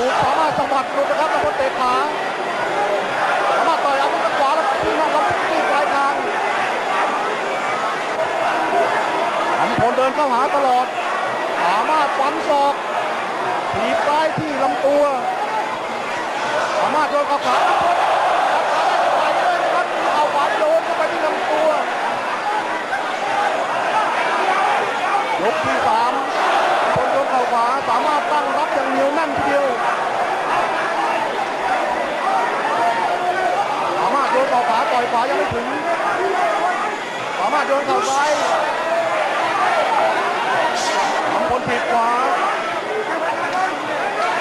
ถูกสามารถสะบัดหลุดนะครับแล้วก็เตะขาสามารถต่อยอาวุธทางขวาแล้วที่นั่นแล้วที่ปลายคางอัมพลเดินเข้าหาตลอด สามารถฟันศอกถีบซ้ายที่ลำตัว สามารถโยนขาขารับขาได้ไปเลยนขวาขาที่สาม ขวาสามารถตั้งรับอย่างเหนียวแน่นทีเดียวสามารถโยนเข่าขวาต่อยขวายังไม่ถึง สามารถโยนเข่าซ้ายทำคนผิดขวา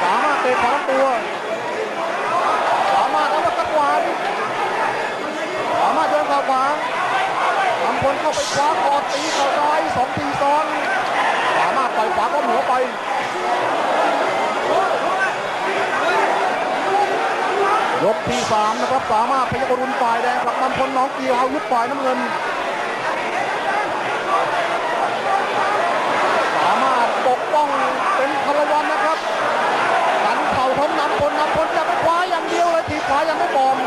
สามารถเตะขวาตัว สามารถเอาวัตะขวานสามารถโยนเข่าขวาทำคนเข้าไปคว้ากอ ยกที่สามนะครับสามารถพยากรุณฝ่ายแดงผลักดันพลน้องเกียวเอายุบฝ่ายน้ำเงิน สามารถปกป้องเป็นพลวันนะครับดันเข่าของนำพลนำพลจะไปคว้าอย่างเดียวเลยทีขวายังไม่บอม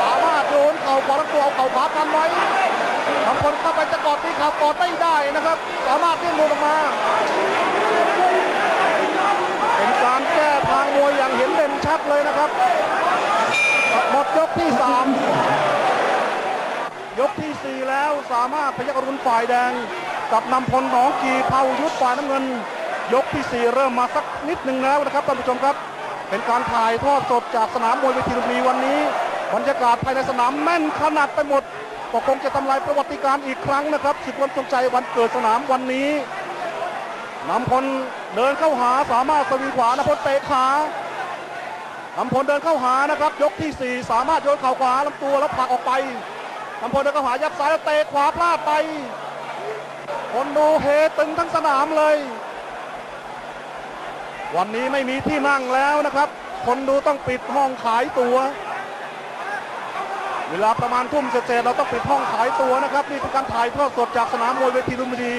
สามารถโยนเข่าขวาลำตัวเอาเข่าขวากันไว้ คนเข้าไปจะกอดตีเข่ากอดไม่ได้นะครับ สามารถเลี่ยงมือออกมาเป็นการแก้ทางมวยอย่างเห็นเด่นชัดเลยนะครับ หมดยกที่ 3 ยกทีสี่4 แล้วสามารถพยักรุณฝ่ายแดง กับนำพลหนองกีเผายุทธฝ่ายน้ำเงิน ยกที่ 4 เริ่มมาสักนิดหนึ่งแล้วนะครับท่านผู้ชมครับ เป็นการถ่ายทอดสดจากสนามมวยเวทีลุมพินีวันนี้ บรรยากาศภายในสนามแน่นขนาดไปหมด ก็คงจะทำลายประวัติการอีกครั้งนะครับสิบวันทรงใจวันเกิดสนามวันนี้นำพลเดินเข้าหาสามารถสวิงขวานำพลเตะขานำพลเดินเข้าหานะครับ ยกที่ 4 สามารถโยนเข่าขวาลำตัวแล้วผลักออกไปนำพลเดินเข้าหายับซ้ายแล้วเตะขวาพลาดไปคนดูเฮตึงทั้งสนามเลย วันนี้ไม่มีที่นั่งแล้วนะครับ คนดูต้องปิดห้องขายตัว๋ว เวลาประมาณทุ่มเศษเราต้องปิดห้องขายตัวนะครับ นี่เป็นการถ่ายทอดสดจากสนามมวยเวทีลุมพินี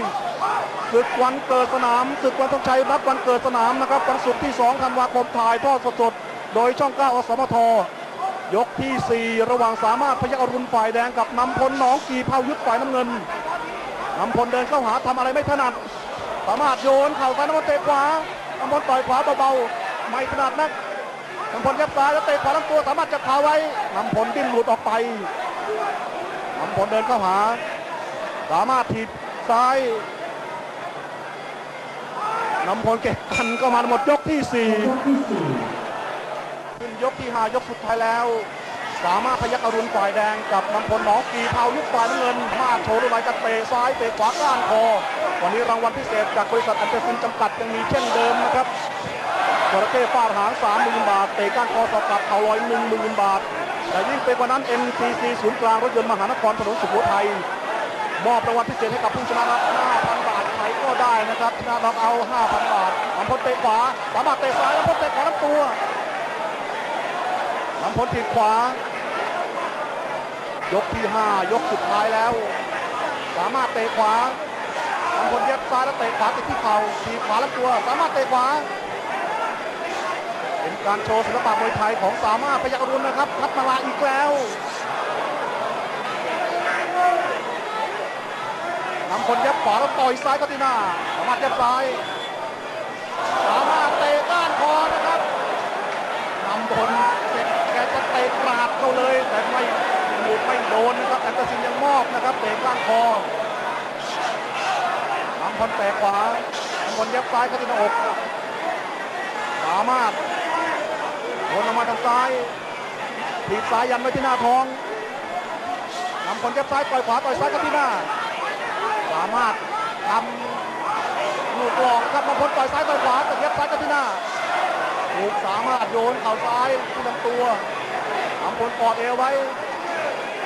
ศึกวันเกิดสนามศึกวันทองชัยนัดวันเกิดสนามนะครับวันศุกร์ที่2ธันวาคมถ่ายทอดสดๆโดยช่อง9อสมทยกทีสี่ 4 ระหว่างสามารถพยักอรุณฝ่ายแดงกับนำพลหนองกีเผายุทธฝ่ายน้ำเงินนำพลเดินเข้าหาทำอะไรไม่ถนัดสามารถโยนเข่าซ้ายน้ำพลเตะขวานำพลต่อยขวาเบาๆไม่ถนัดนัก นำพลยับซ้ายแล้วเตะขวาลำตัวสามารถจะขาไว้นำพลดิ้นหลุดออกไปนำพลเดินเข้าหา สามารถถีบซ้ายนำพลเก็บกันก็มาหมดยกที่สี่ขึ้นยกที่ห้ายกสุดท้ายแล้ว สามารถพยักอรุณฝ่ายแดงกับนำพลหนองกีเผายุคฝ่ายน้ำเงิน มาโชว์ด้วยลายจะเตะซ้ายเตะขวาก้านคอวันนี้รางวัลพิเศษจากบริษัทอันเตอร์ซินจำกัดยังมีเช่นเดิมนะครับ จระเข้ฟาดหาง3 0 0 0 0บาท เตะก้านคอสอบกลับเข่าลอย1 0,000บาท แต่ยิ่งไปกว่านั้น NCC ศูนย์กลางรถยนต์มหานครถนนสุโขทัยมอบรางวัลพิเศษให้กับผู้ชนะรับ5,000 บาทใครก็ได้นะครับชนะรับเอา 5,000 บาทลำพลเตะขวาสามารถเตะซ้ายลำพลเตะขวาลำตัวลำพลถีขวา ยกที่ 5 ยกสุดท้ายแล้ว สามารถเตะขวาลำพลเย็บซ้ายแล้วเตะขวาติดที่เข่าถีขวาลำตัว สามารถเตะขวา เป็นการโชว์ศิลปะมวยไทยของสามารถพยักรุณนะครับพัฒนาอีกแล้วนำคนยับขวาแล้วต่อยซ้ายก็ที่หน้าสามารถยับซ้ายสามารถเตะก้านคอนะครับนำคนเจ็บแกจะเตะกราดเขาเลย แต่ไม่หลุดไม่โดนนะครับแต่กระสินยังมอบนะครับเตะก้านคอนำคนเตะขวานำคนยับซ้ายก็ที่หน้าอกสามารถ วนออกมาทางซ้ายถีบซ้ายยันไว้ที่หน้าท้องนำคนเย็บซ้ายต่อยขวาต่อยซ้ายกับที่หน้าสามารถทำลูกหลอกครับบางคนต่อยซ้ายต่อยขวาแต่เย็บซ้ายกับที่หน้าถูกสามารถโยนเข่าซ้ายที่ลำตัวนำคนกอดเอวไว้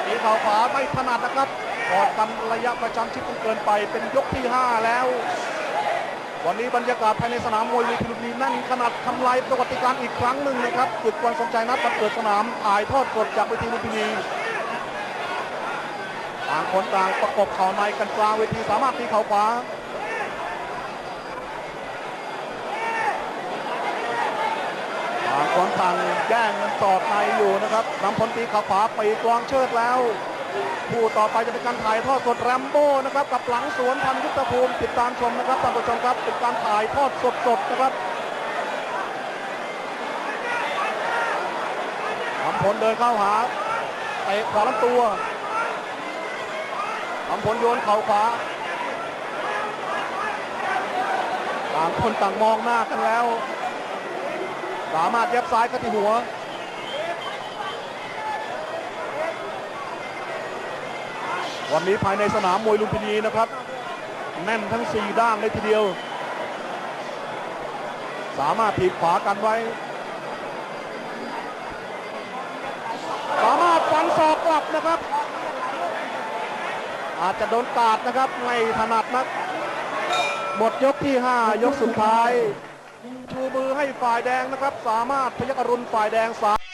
ตีเข่าขวาไม่ถนัดนะครับกอดกันระยะประชันชิดเกินไปเป็นยกที่ห้าแล้ว วันนี้บรรยากาศภายในสนามมวยวีพีลุมพินีนั่นขนาดทำลายประวัติการอีกครั้งหนึ่งนะครับศึกวันสงชัยนัดเปิดสนามถ่ายทอดสดจากเวทีลุมพินีต่างคนต่างประกบเข่าในกันกลางเวทีสามารถตีเข่าขวาต่างคนต่างแย่งกันสอดในอยู่นะครับนำพลตีเข่าขวาไปกวางเชิดแล้ว ผู้ต่อไปจะเป็นการถ่ายทอดสดแรมโบ้นะครับกับหลังสวนพันยุทธภูมิติดตามชมนะครับท่านผู้ชมครับเป็นการถ่ายทอดสดๆนะครับนำพลเดินเข้าหาเตะขวาลำตัวนำพลโยนเข่าขวาต่างคนต่างมองหน้ากันแล้ว สามารถเย็บซ้ายเข้าที่หัว วันนี้ภายในสนามมวยลุมพินีนะครับ แน่นทั้ง 4 ด้านเลยทีเดียว สามารถถีบขวากันไว้ สามารถฟันศอกกลับนะครับ อาจจะโดนกาดนะครับไม่ถนัดนักหมดยกที่ 5 ยกสุดท้ายชูมือให้ฝ่ายแดงนะครับ สามารถพยักรุณฝ่ายแดงสาม